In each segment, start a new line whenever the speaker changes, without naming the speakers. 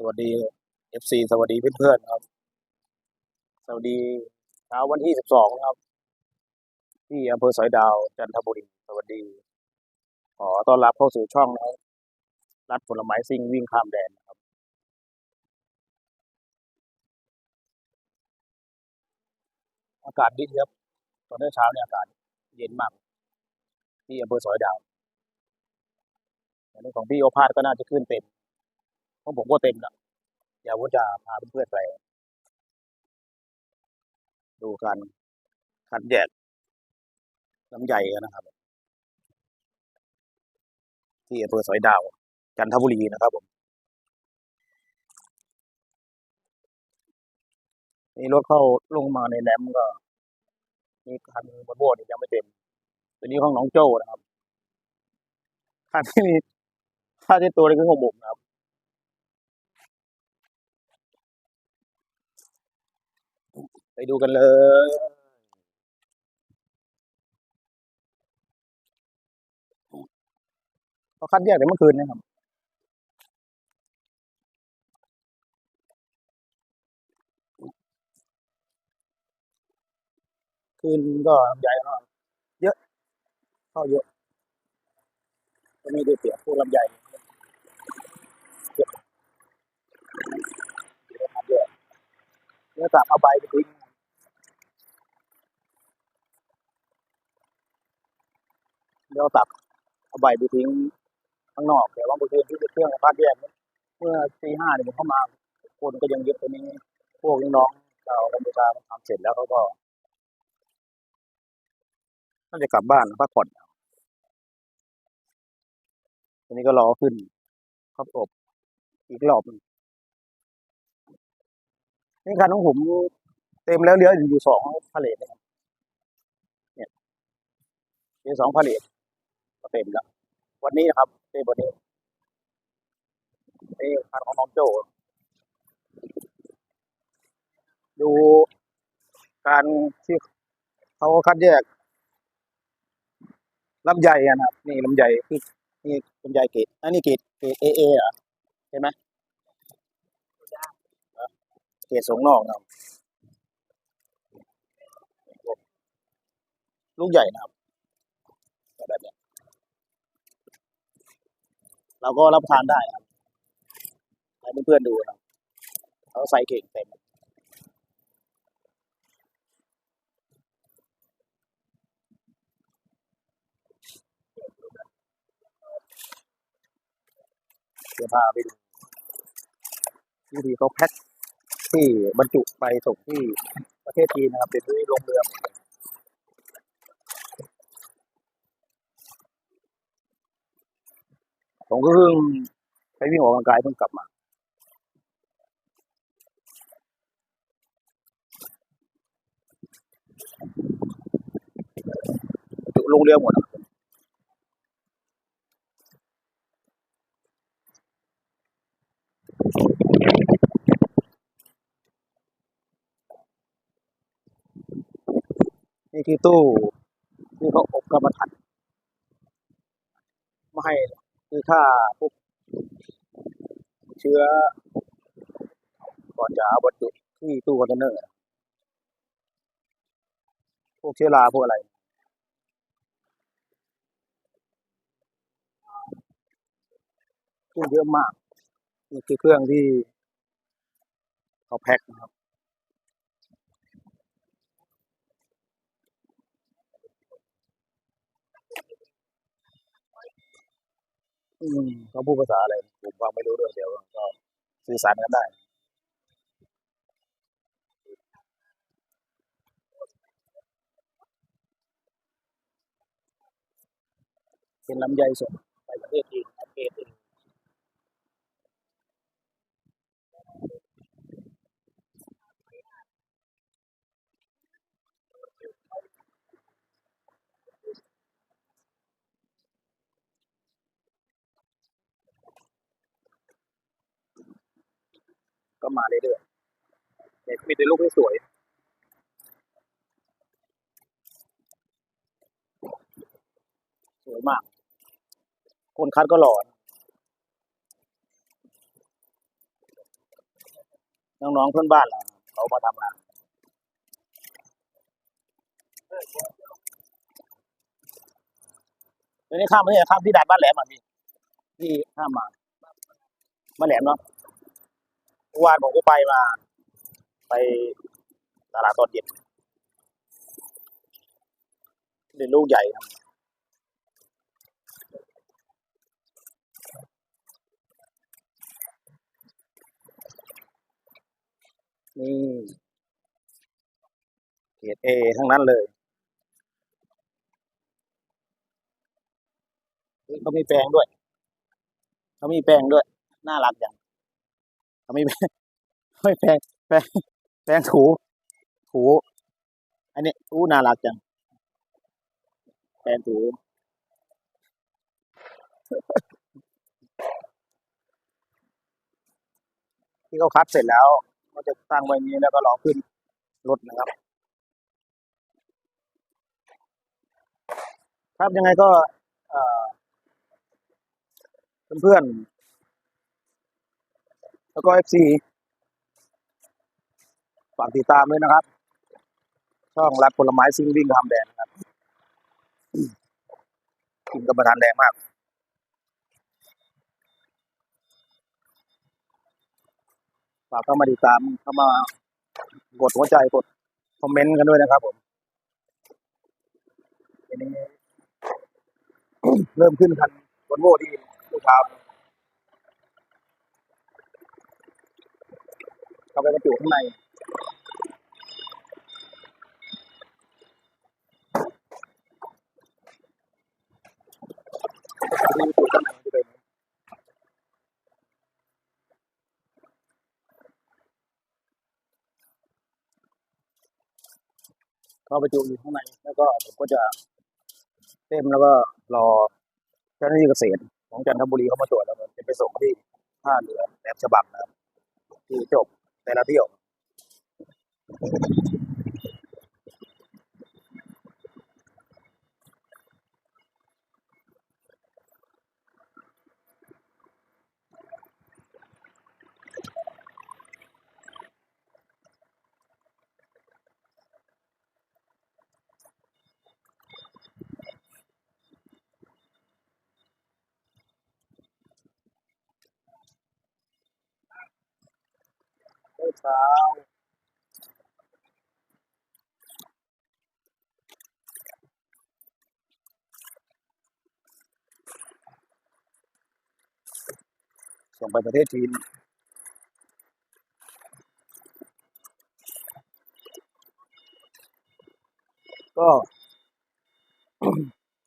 สวัสดีเอฟซีสวัสดีเพื่อนๆครับ สวัสดีเช้าวันที่สิบสองครับ ที่อำเภอสอยดาวจันทบุรีสวัสดีขอต้อนรับเข้าสู่ช่องนะครับรัดผลไม้ซิ่งวิ่งข้ามแดนนะครับ อากาศดีครับตอนเช้าเนี่ยอากาศเย็นมาก ที่อำเภอสอยดาวอันของพี่โอภาสก็น่าจะขึ้นเต็ม ของผมก็เต็มแล้วเดี๋ยวผมจะพาเพื่อนๆไป ดูการคัดแยกน้ำใหญ่กันนะครับ ที่อำเภอสอยดาว จันทบุรีนะครับผมนี่รถเข้าลงมาในแหลมก็มีคันบนโบสถ์ยังไม่เต็มตัวนี้ของน้องโจ้นะครับคันที่มีค่าที่ตัวนี่คือของผมนะครับ ไปดูกันเลย เขาคัดแยกแต่เมื่อคืนนะครับ คืนก็ลำไยก็เยอะ เข้าเยอะ ก็ไม่ได้เสียพวกลำไยเยอะเยอะครับเยอะเนื้อสับเอาใบไปทิ้ง เดี๋ยวตักเอาใบไปทิ้งข้างนอกแต่ว่าบางทีที่เครื่องคัดแยกเนี่ยเมื่อตีห้าเนี่ยผมเข้ามาคนก็ยังเยอะตัวนี้ พวกน้องๆชาวกัมพูชาทำเสร็จแล้วเขาก็น่าจะกลับบ้านพักผ่อนทีนี้ก็รอขึ้นข้าวอบอีกรอบหนึ่งนี่คันของผมเต็มแล้วเหลืออยู่สองพาเลทเนี่ยเหลือสองพาเลท เต็มแล้ว วันนี้นะครับเต็มวันนี้นี่คันของน้องโจดูการที่เขาคัดแยกลำไยอะนะครับ นี่ลำไยคือนี่ลำไยเกรดอันนี้เกรดเกรดเอเอเหรอใช่ไหมเกรดสงนอกนะลูกใหญ่นะครับแบบเนี้ย เราก็รับประทานได้ครับให้เพื่อนๆดูนะครับเขาใส่เก่งเต็มเดี๋ยวพาไปดูวิธีเขาแพ็คที่บรรจุไปส่งที่ประเทศจีนนะครับ เป็นที่ลงเรือหมดเลย ผมก็เพิ่งไปวิ่งออกกำลังกายเพิ่งกลับมา ลงเรือหมดนี่คือตู้ที่เขาอบกรรมฐานไม่ให้ คือค่าพวกเชื้อ ก่อนจะเอาบรรจุที่ตู้คอนเทนเนอร์ พวกเชื้อราพวกอะไรเครื่องเยอะมากนี่คือเครื่องที่เขาแพ็คนะครับ อืมเขาพูดภาษาอะไร ผมฟังไม่รู้เรื่องเดี๋ยวก็สื่อสารกันได้ เป็นลำไยสดไปประเทศจีนประเทศอื่น ก็มาเรื่อยๆแต่มีแต่รูปที่สวยสวยมาก คนคัดก็หล่อนน้องๆเพื่อนบ้านเราเขามาทำงานเดี๋ยวนี้ข้ามไม่ใช่ข้ามที่ด่านบ้านแหลมอะพี่ที่ข้ามมาบ้านแหลมเนาะ อวานผมก็ไปมา ไปตลาดตอนเย็นเด็นลูกใหญ่ครับนี่เกรดเอทั้งนั้นเลยเขามีแปลงด้วย เขามีแปลงด้วย น่ารักจังเขาง เขามีแปลงแปลงแปลงถูถูอันนี้อู้น่ารักจังแปลงถูที่เขาคัดเสร็จแล้วก็จะตั้งไว้นี้แล้วก็รอขึ้นรถนะครับ ครับยังไงก็เอ่อเพื่อนๆ แล้วก็เอฟซีฝากติดตามด้วยนะครับ ช่องรักผลไม้ซิ่งวิ่งคำแดงนะครับกินกับประทานแดงมากฝากเข้ามาติดตามเข้ามากดหัวใจกดคอมเมนต์กันด้วยนะครับผมทีนี้เริ่มขึ้นคันบนโวที่ลูกค้า เข้าไปบรรจุข้างในที่บรรจุข้างในจะเป็นเข้าไปรรจุอยู่ข้างในแล้วก็ผมก็จะเต็มแล้วก็รอเจ้าหน้าที่เกษตรของจันทบุรีเข้ามาตรวจแล้วมันจะไปส่งที่ท่าเรือแหลมฉบังนะครับที่จบ แต่ล เช้าส่งไปประเทศจีนก็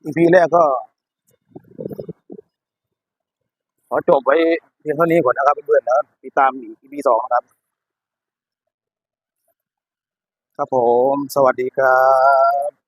อีพีแรกก็ ขอจบไว้เพียงเท่านี้ก่อนนะครับเพื่อนๆแล้วติดตามอีพีสองนะครับ ครับผม สวัสดีครับ